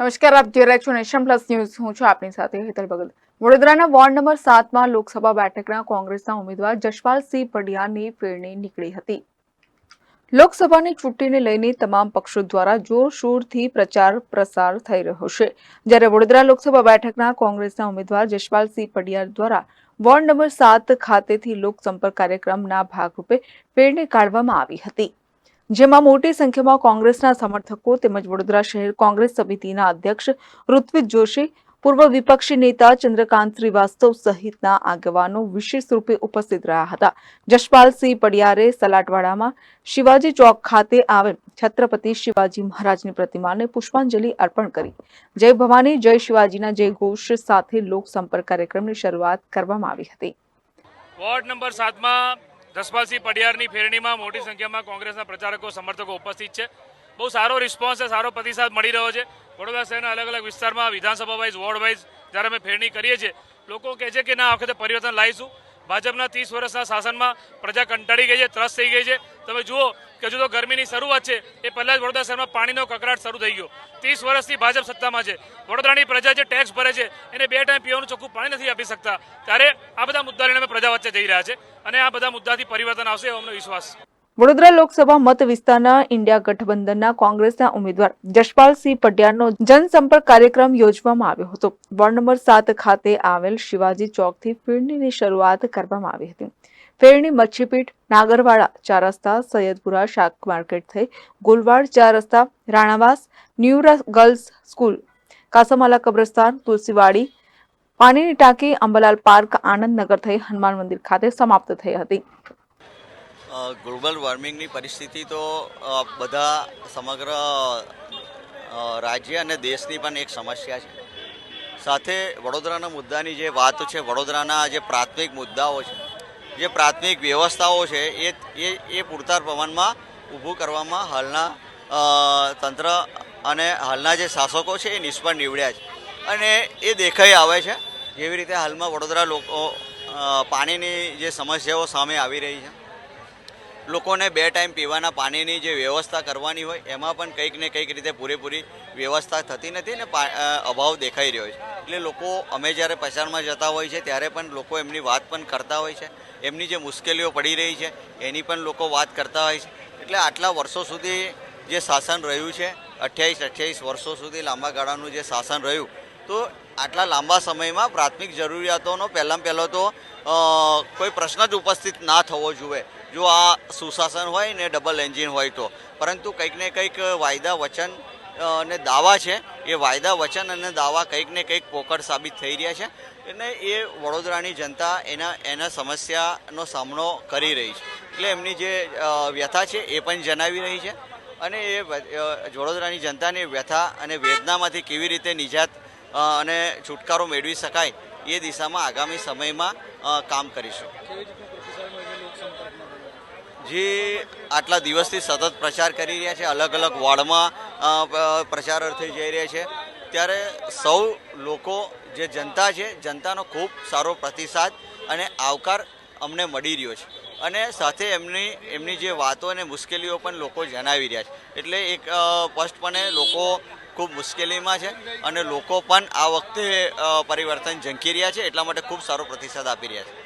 નમસ્કાર, આપ જોઈ રહ્યા છો નેશન પ્લસ ન્યૂઝ. હું છું આપની સાથે હેતલ ભગત. વડોદરાના વોર્ડ નંબર સાતમાં લોકસભા બેઠકના કોંગ્રેસના ઉમેદવાર જશપાલસિંહ પડિયાની ફેરણી નીકળી હતી. લોકસભાની ચૂંટણીને લઈને તમામ પક્ષો દ્વારા જોરશોરથી પ્રચાર પ્રસાર થઈ રહ્યો છે. જ્યારે વડોદરા લોકસભા બેઠકના કોંગ્રેસના ઉમેદવાર જશપાલસિંહ પડિયાર દ્વારા વોર્ડ નંબર સાત ખાતેથી લોકસંપર્ક કાર્યક્રમના ભાગરૂપે ફેરણી કાઢવામાં આવી હતી. જેમાં મોટી સંખ્યામાં કોંગ્રેસના સમર્થકો તેમજ વડોદરા શહેર કોંગ્રેસ સમિતિના અધ્યક્ષ ઋત્વિક જોશી, પૂર્વ વિપક્ષી નેતા ચંદ્રકાંત શ્રીવાસ્તવ સહિતના આગેવાનો વિશેષ રૂપે ઉપસ્થિત રહ્યા હતા. જશપાલસિંહ પડિયારે સલાટવાડામાં શિવાજી ચોક ખાતે આવેલ છત્રપતિ શિવાજી મહારાજની પ્રતિમાને પુષ્પાંજલિ અર્પણ કરી. જય ભવાની, જય શિવાજીના જય ઘોષ સાથે લોક સંપર્ક કાર્યક્રમની શરૂઆત કરવામાં આવી હતી. વોર્ડ નંબર સાતમાં જસપાલસિંહ પડિયારની ફેરણીમાં મોટી સંખ્યામાં કોંગ્રેસના પ્રચારકો, સમર્થકો ઉપસ્થિત છે. બહુ સારો રિસ્પોન્સ છે, સારો પ્રતિસાદ મળી રહ્યો છે. વડોદરા શહેરના અલગ અલગ વિસ્તારમાં વિધાનસભા વાઇઝ વોર્ડ વાઇઝ જ્યારે અમે ફેરણી કરીએ છીએ, લોકો કહે છે કે ના, આ વખતે પરિવર્તન લાવીશું. ભાજપના ત્રીસ વર્ષના શાસનમાં પ્રજા કંટાળી ગઈ છે ત્રસ્ત થઈ ગઈ છે. તમે જુઓ કે હજુ તો ગરમીની શરૂઆત છે, એ પહેલાં જ વડોદરા શહેરમાં પાણીનો કકરાટ શરૂ થઈ ગયો. ત્રીસ વર્ષથી ભાજપ સત્તામાં છે. વડોદરાની પ્રજા જે ટેક્સ ભરે છે, એને બે ટાઈમ પીવાનું ચોખ્ખું પાણી નથી આપી શકતા. ત્યારે આ બધા મુદ્દા લઈને અમે પ્રજા વચ્ચે જઈ રહ્યા છે અને આ બધા મુદ્દાથી પરિવર્તન આવશે એવો અમને વિશ્વાસ. વડોદરા લોકસભા મત વિસ્તારના ઇન્ડિયા ગઠબંધનના કોંગ્રેસના ઉમેદવાર જશપાલસિંહ પટિયાનો જનસંપર્ક કાર્યક્રમ યોજવામાં આવ્યો હતો. વોર્ડ નંબર સાત ખાતે આવેલ શિવાજી ચોકથી ફેરણીની શરૂઆત કરવામાં આવી હતી. ફેરણી મચ્છીપીઠ, નાગરવાડા ચાર રસ્તા, સૈયદપુરા શાક માર્કેટ થઈ, ગોલવાડ ચાર રસ્તા, રાણાવાસ, ન્યુરા ગર્લ્સ સ્કૂલ, કાસમાલા કબ્રસ્તાન, તુલસીવાડી, પાણીની ટાંકી, અંબલાલ પાર્ક, આનંદનગર થઈ, હનુમાન મંદિર ખાતે સમાપ્ત થઈ હતી. ગ્લોબલ વોર્મિંગની પરિસ્થિતિ તો બધા સમગ્ર રાજ્ય અને દેશની પણ એક સમસ્યા છે. સાથે વડોદરાના મુદ્દાની જે વાત છે, વડોદરાના જે પ્રાથમિક મુદ્દાઓ છે, જે પ્રાથમિક વ્યવસ્થાઓ છે, એ એ એ પૂરતા પ્રમાણમાં ઊભું કરવામાં હાલના તંત્ર અને હાલના જે શાસકો છે, એ નિષ્ફળ નીવડ્યા છે. અને એ દેખાઈ આવે છે, જેવી રીતે હાલમાં વડોદરા લોકો પાણીની જે સમસ્યાઓ સામે આવી રહી છે. લોકોને બે ટાઈમ પીવાના પાણીની જે વ્યવસ્થા કરવાની હોય, એમાં પણ કંઈક ને કંઈક રીતે પૂરેપૂરી વ્યવસ્થા થતી નથી ને પા- અભાવ દેખાઈ રહ્યો છે. એટલે લોકો, અમે જ્યારે પ્રચારમાં જતા હોય છે, ત્યારે પણ લોકો એમની વાત પણ કરતા હોય છે. એમની જે મુશ્કેલીઓ પડી રહી છે, એની પણ લોકો વાત કરતા હોય છે. એટલે આટલા વર્ષો સુધી જે શાસન રહ્યું છે, અઠ્યાવીસ અઠ્યાવીસ વર્ષો સુધી લાંબા ગાળાનું જે શાસન રહ્યું, તો આટલા લાંબા સમયમાં પ્રાથમિક જરૂરિયાતોનો પહેલાં પહેલો તો કોઈ પ્રશ્ન જ ઉપસ્થિત ના થવો જોઈએ. જો આ સુશાસન હોય ને ડબલ એન્જિન હોય તો. પરંતુ કંઈક ને કંઈક વાયદા વચન અને દાવા છે. એ વાયદા વચન અને દાવા કંઈક ને કંઈક પોકળ સાબિત થઈ રહ્યા છે. અને એ વડોદરાની જનતા એના એના સમસ્યાનો સામનો કરી રહી છે. એટલે એમની જે વ્યથા છે એ પણ જણાવી રહી છે. અને એ વડોદરાની જનતાની વ્યથા અને વેદનામાંથી કેવી રીતે નિજાત અને છુટકારો મેળવી શકાય એ દિશામાં આગામી સમયમાં કામ કરીશું. જે આટલા દિવસથી સતત પ્રચાર કરી રહ્યા છે, અલગ અલગ વોર્ડમાં પ્રચાર અર્થે જઈ રહ્યા છે. ત્યારે સૌ લોકો, જે જનતા છે, જનતાનો ખૂબ સારો પ્રતિસાદ અને આવકાર અમને મળી રહ્યો છે. અને સાથે એમની એમની જે વાતો અને મુશ્કેલીઓ પણ લોકો જણાવી રહ્યા છે. એટલે એક સ્પષ્ટપણે લોકો ખૂબ મુશ્કેલીમાં છે અને લોકો પણ આ વખતે પરિવર્તન ઝંકી રહ્યા છે, એટલા માટે ખૂબ સારો પ્રતિસાદ આપી રહ્યા છે.